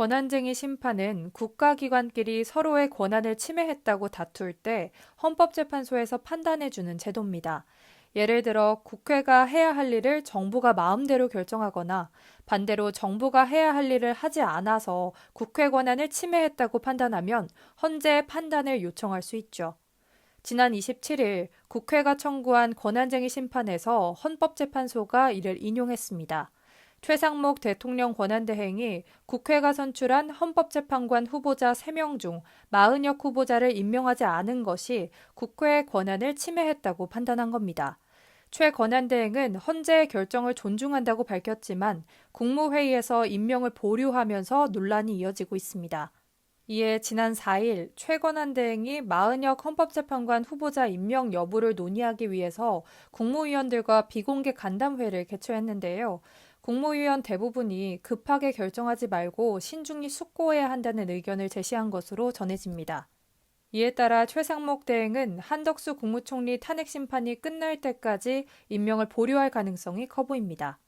권한쟁의 심판은 국가기관끼리 서로의 권한을 침해했다고 다툴 때 헌법재판소에서 판단해주는 제도입니다. 예를 들어 국회가 해야 할 일을 정부가 마음대로 결정하거나 반대로 정부가 해야 할 일을 하지 않아서 국회 권한을 침해했다고 판단하면 헌재의 판단을 요청할 수 있죠. 지난 27일 국회가 청구한 권한쟁의 심판에서 헌법재판소가 이를 인용했습니다. 최상목 대통령 권한대행이 국회가 선출한 헌법재판관 후보자 3명 중 마은혁 후보자를 임명하지 않은 것이 국회의 권한을 침해했다고 판단한 겁니다. 최 권한대행은 헌재의 결정을 존중한다고 밝혔지만 국무회의에서 임명을 보류하면서 논란이 이어지고 있습니다. 이에 지난 4일 최 권한대행이 마은혁 헌법재판관 후보자 임명 여부를 논의하기 위해서 국무위원들과 비공개 간담회를 개최했는데요. 국무위원 대부분이 급하게 결정하지 말고 신중히 숙고해야 한다는 의견을 제시한 것으로 전해집니다. 이에 따라 최상목 대행은 한덕수 국무총리 탄핵 심판이 끝날 때까지 임명을 보류할 가능성이 커 보입니다.